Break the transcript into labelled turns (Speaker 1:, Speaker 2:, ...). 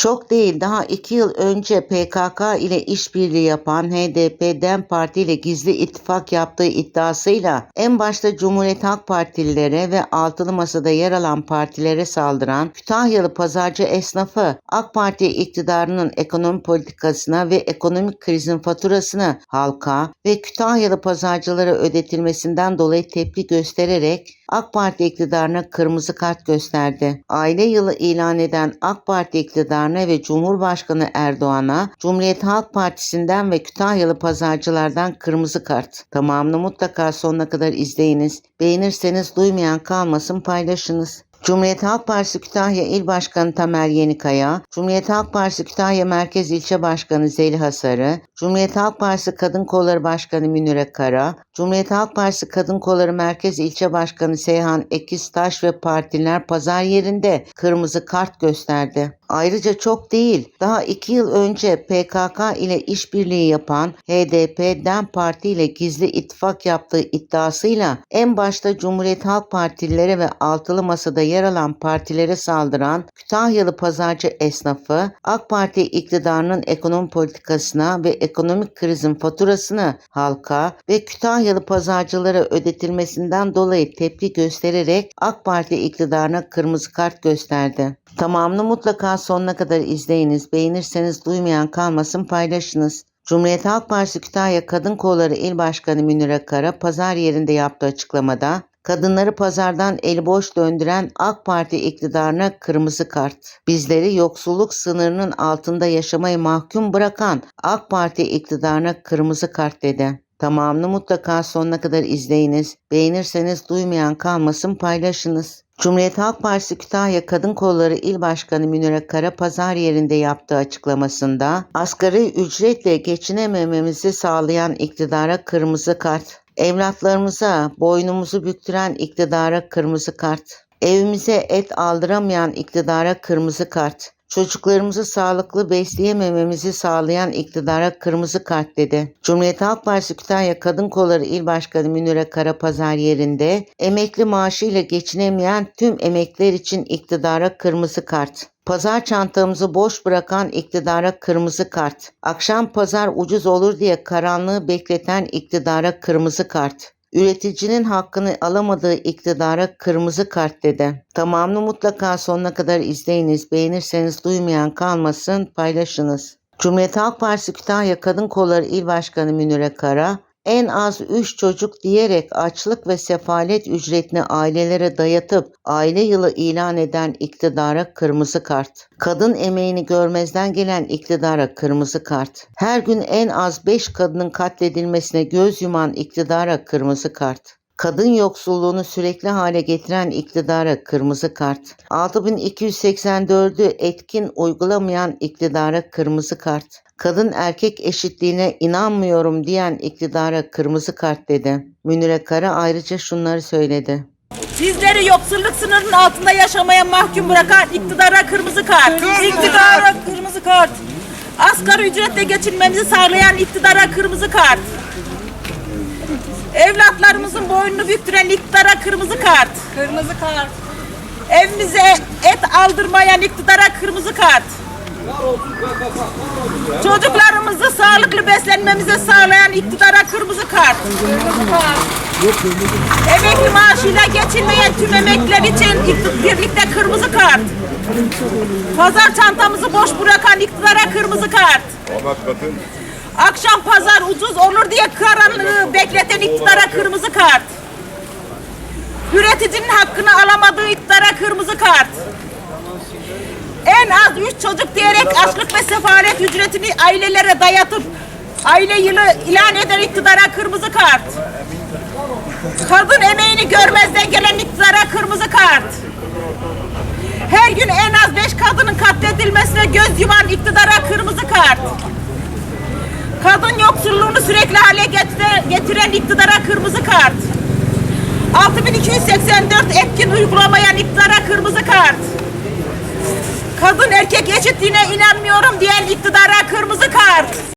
Speaker 1: Çok değil daha iki yıl önce PKK ile işbirliği yapan HDP DEM Parti ile gizli ittifak yaptığı iddiasıyla en başta Cumhuriyet Halk Partililere ve altılı masada yer alan partilere saldıran Kütahyalı pazarcı esnafı AK Parti iktidarının ekonomi politikasına ve ekonomik krizin faturasını halka ve Kütahyalı pazarcılara ödetilmesinden dolayı tepki göstererek AK Parti iktidarına kırmızı kart gösterdi. Aile yılı ilan eden AK Parti iktidarına ve Cumhurbaşkanı Erdoğan'a Cumhuriyet Halk Partisi'nden ve Kütahyalı pazarcılardan kırmızı kart. Tamamını mutlaka sonuna kadar izleyiniz. Beğenirseniz duymayan kalmasın paylaşınız. Cumhuriyet Halk Partisi Kütahya İl Başkanı Tamer Yenikaya, Cumhuriyet Halk Partisi Kütahya Merkez İlçe Başkanı Zeliha Sarı, Cumhuriyet Halk Partisi Kadın Kolları Başkanı Münire Kara, Cumhuriyet Halk Partisi Kadın Kolları Merkez İlçe Başkanı Seyhan Ekistaş ve partiler pazar yerinde kırmızı kart gösterdi. Ayrıca çok değil, daha iki yıl önce PKK ile işbirliği yapan HDP DEM Parti ile gizli ittifak yaptığı iddiasıyla en başta Cumhuriyet Halk Partililere ve altılı masada yer alan partilere saldıran Kütahyalı pazarcı esnafı AK Parti iktidarının ekonomi politikasına ve ekonomik krizin faturasını halka ve Kütahyalı pazarcılara ödetilmesinden dolayı tepki göstererek AK Parti iktidarına kırmızı kart gösterdi. Tamamını mutlaka sonuna kadar izleyiniz. Beğenirseniz duymayan kalmasın paylaşınız. Cumhuriyet Halk Partisi Kütahya Kadın Kolları İl Başkanı Münire Kara pazar yerinde yaptığı açıklamada kadınları pazardan eli boş döndüren AK Parti iktidarına kırmızı kart. Bizleri yoksulluk sınırının altında yaşamayı mahkum bırakan AK Parti iktidarına kırmızı kart dedi. Tamamını mutlaka sonuna kadar izleyiniz. Beğenirseniz duymayan kalmasın paylaşınız. Cumhuriyet Halk Partisi Kütahya Kadın Kolları İl Başkanı Münire Kara pazar yerinde yaptığı açıklamasında asgari ücretle geçinemememizi sağlayan iktidara kırmızı kart, evlatlarımıza boynumuzu büktüren iktidara kırmızı kart, evimize et aldıramayan iktidara kırmızı kart, Çocuklarımızı sağlıklı besleyemememizi sağlayan iktidara kırmızı kart dedi. Cumhuriyet Halk Partisi Kütahya Kadın Kolları İl Başkanı Münire Karapazar yerinde emekli maaşıyla geçinemeyen tüm emekliler için iktidara kırmızı kart. Pazar çantamızı boş bırakan iktidara kırmızı kart. Akşam pazar ucuz olur diye karanlığı bekleten iktidara kırmızı kart. Üreticinin hakkını alamadığı iktidara kırmızı kart dedi. Tamamını mutlaka sonuna kadar izleyiniz. Beğenirseniz duymayan kalmasın paylaşınız. Cumhuriyet Halk Partisi Kütahya Kadın Kolları İl Başkanı Münire Kara, en az 3 çocuk diyerek açlık ve sefalet ücretini ailelere dayatıp aile yılı ilan eden iktidara kırmızı kart. Kadın emeğini görmezden gelen iktidara kırmızı kart. Her gün en az 5 kadının katledilmesine göz yuman iktidara kırmızı kart. Kadın yoksulluğunu sürekli hale getiren iktidara kırmızı kart. 6284'ü etkin uygulamayan iktidara kırmızı kart. Kadın erkek eşitliğine inanmıyorum diyen iktidara kırmızı kart dedi. Münire Kara ayrıca şunları söyledi.
Speaker 2: Bizleri yoksulluk sınırının altında yaşamaya mahkum bırakan iktidara kırmızı kart. İktidara kırmızı kart. Asgari ücretle geçinmemizi sağlayan iktidara kırmızı kart. Evlatlarımızın boynunu büktüren iktidara kırmızı kart.
Speaker 3: Kırmızı kart.
Speaker 2: Evimize et aldırmayan iktidara kırmızı kart. Çocuklarımızı sağlıklı beslenmemizi sağlayan iktidara kırmızı kart.
Speaker 3: Kırmızı kart.
Speaker 2: Emekli maaşıyla geçinmeyen tüm emekliler için birlikte kırmızı kart. Pazar çantamızı boş bırakan iktidara kırmızı kart.
Speaker 4: Ahmet Katın.
Speaker 2: Akşam pazar ucuz olur diye karanlığı bekleten iktidara kırmızı kart. Üreticinin hakkını alamadığı iktidara kırmızı kart. En az üç çocuk diyerek açlık ve sefalet ücretini ailelere dayatıp aile yılı ilan eden iktidara kırmızı kart. Kadın emeğini görmezden gelen iktidara kırmızı kart. Her gün en az beş kadının katledilmesine göz yuman iktidara kırmızı kart. Kadın yoksulluğunu sürekli hale getire- getiren iktidara kırmızı kart. 6284 etkin uygulamayan iktidara kırmızı kart. Kadın erkek eşitliğine inanmıyorum diyen iktidara kırmızı kart.